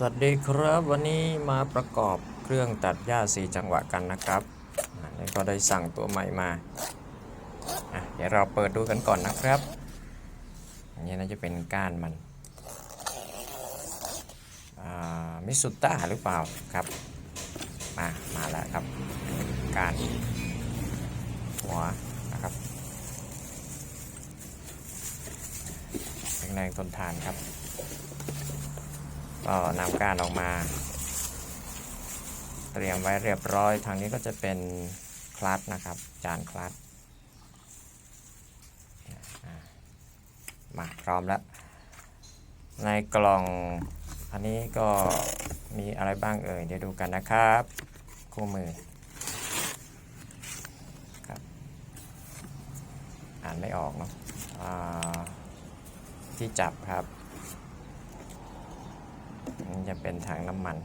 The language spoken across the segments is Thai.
สวัสดีครับวันนี้มาประกอบเครื่องตัดหญ้าสีจังหวะกันนะครับนี่ก็ได้สั่งตัวใหม่มาเดี๋ยวเราเปิดดูกันก่อนนะครับอันนี้น่าจะเป็นก้านมันมิสุต้าหรือเปล่าครับ มามาแล้วครับก้านหัวนะครับแข็งแรงทนทานครับ ก็นำก้านออกมา เตรียมไว้เรียบร้อย ทางนี้ก็จะเป็นคลัตนะครับ จานคลัตมาพร้อมแล้ว ในกล่องอันนี้ก็มีอะไรบ้างเอ่ย เดี๋ยวดูกันนะครับ คู่มือครับอ่านไม่ออกเนาะที่จับครับ นี่จะเป็นถังน้ำมัน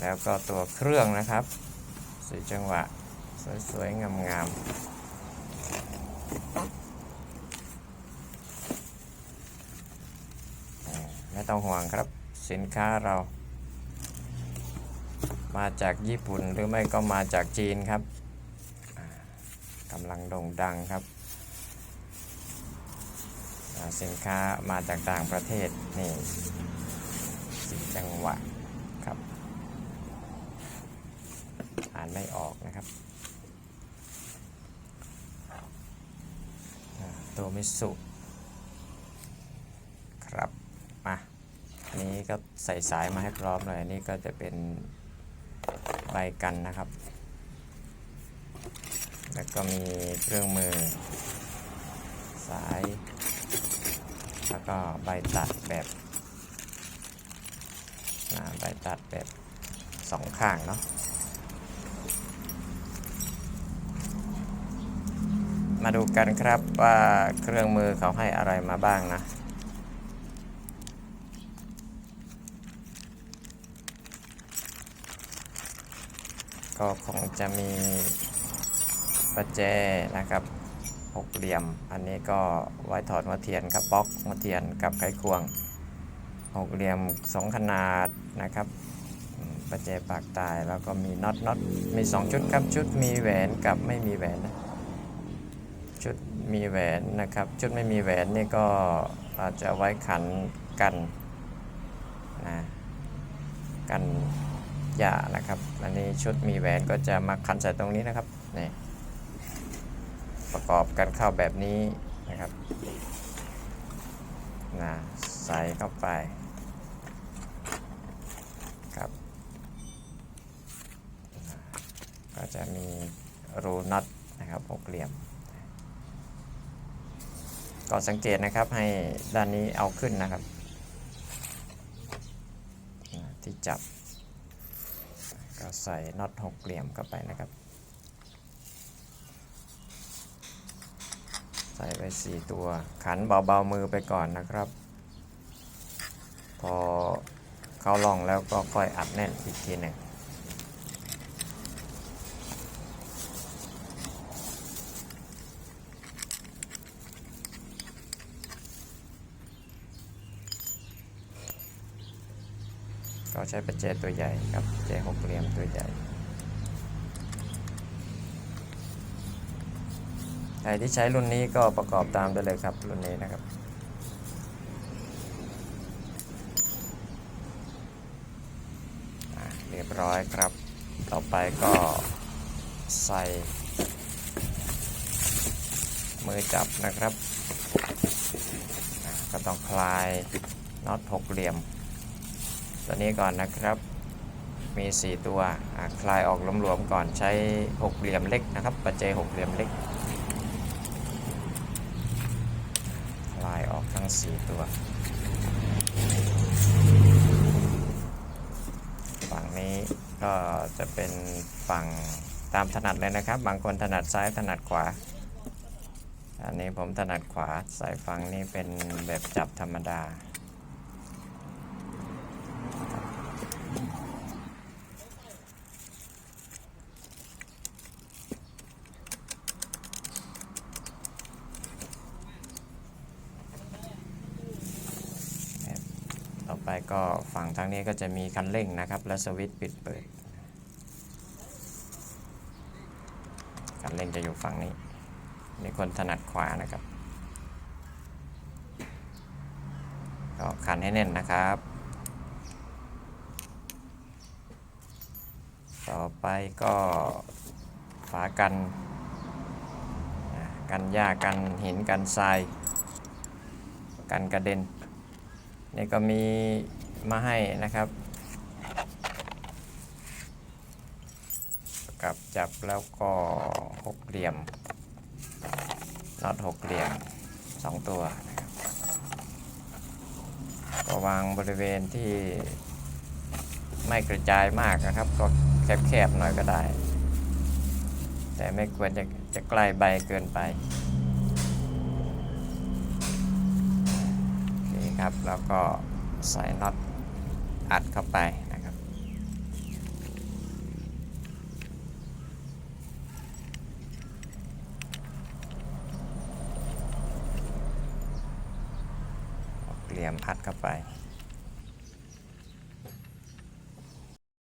แล้วก็ตัวเครื่องนะครับสีจังหวะ สวยๆ งามๆ ไม่ต้องห่วงครับ สินค้าเรา มาจากญี่ปุ่นหรือไม่ก็มาจากจีนครับกำลังโด่งดังครับ สินค้ามาจากต่างประเทศนี่สิจังหวะครับ อ่านไม่ออกนะครับอ่าโตมิสุครับมาอันนี้ก็ใส่สายมาให้พร้อมเลยอันนี้ก็จะเป็นใบกันนะครับ แล้วก็มีเครื่องมือสาย แล้วก็ใบตัดแบบนะใบตัดแบบสองข้างเนาะมาดูกันครับว่าเครื่องมือเขาให้อะไรมาบ้างนะก็คงจะมีประแจนะครับ หกเหลี่ยม อันนี้ก็ไว้ถอดหัวเทียนกับบล็อกหัวเทียนกับไขควงหกเหลี่ยมสองขนาดนะครับประแจปากตายแล้วก็มีน็อตน็อตมีสองชุดครับชุดมีแหวนกับไม่มีแหวนนะชุดมีแหวนนะครับ ชุดไม่มีแหวนนี่ก็อาจจะไว้ขันกันนะกันหย่านะครับ อันนี้ชุดมีแหวนก็จะมาขันใส่ตรงนี้นะครับนี่ ประกอบกันเข้าแบบนี้นะครับนะใส่เข้าไปครับก็จะมีรูน็อตนะครับหกเหลี่ยมก็สังเกตนะครับให้ด้านนี้เอาขึ้นนะครับ ที่จับ ก็ใส่น็อตหกเหลี่ยมเข้าไปนะครับ ส่ไปสี่ตัว ขันเบาๆมือไปก่อนนะครับ พอเข้าล่องแล้วก็ค่อยอัดแน่นอีกทีหนึ่งก็ใช้ประแจตัวใหญ่ครับประแจหกเหลี่ยมตัวใหญ่ ใครที่ใช้รุ่นนี้ก็ประกอบตามได้เลยครับรุ่นนี้นะครับ เรียบร้อยครับ ต่อไปก็ใส่ มือจับนะครับ ก็ต้องคลายน็อตหกเหลี่ยม ตัวนี้ก่อนนะครับมี 4 ตัวคลายออกหลวมๆก่อนใช้หกเหลี่ยมเล็กนะครับปัจเจหกเหลี่ยมเล็ก คลาย ออกทั้งสี่ตัวฝั่งนี้ก็จะเป็นฝั่งตามถนัดเลยนะครับ บางคนถนัดซ้ายถนัดขวา อันนี้ผมถนัดขวา สายฝั่งนี้เป็นแบบจับธรรมดา แไปก็ฝั่งทางนี้ก็จะมีคันเร่งนะครับ และสวิตช์ปิดเปิด คันเร่งจะอยู่ฝั่งนี้นี่คนถนัดขวานะครับก็คันให้แน่นนะครับ ต่อไปก็ฝากัน กันหญ้ากันหินกันทราย กันกระเด็น นี่ก็มีมาให้นะครับ กับจับแล้วก็หกเหลี่ยมน็อตหกเหลี่ยมสองตัวก็วางบริเวณที่ไม่กระจายมากนะครับ ก็แคบๆหน่อยก็ได้ แต่ไม่ควรจะจะใกล้ใบเกินไป คครับ แล้วก็ใส่น็อตอัดเข้าไปนะครับ เหลี่ยมอัดเข้าไป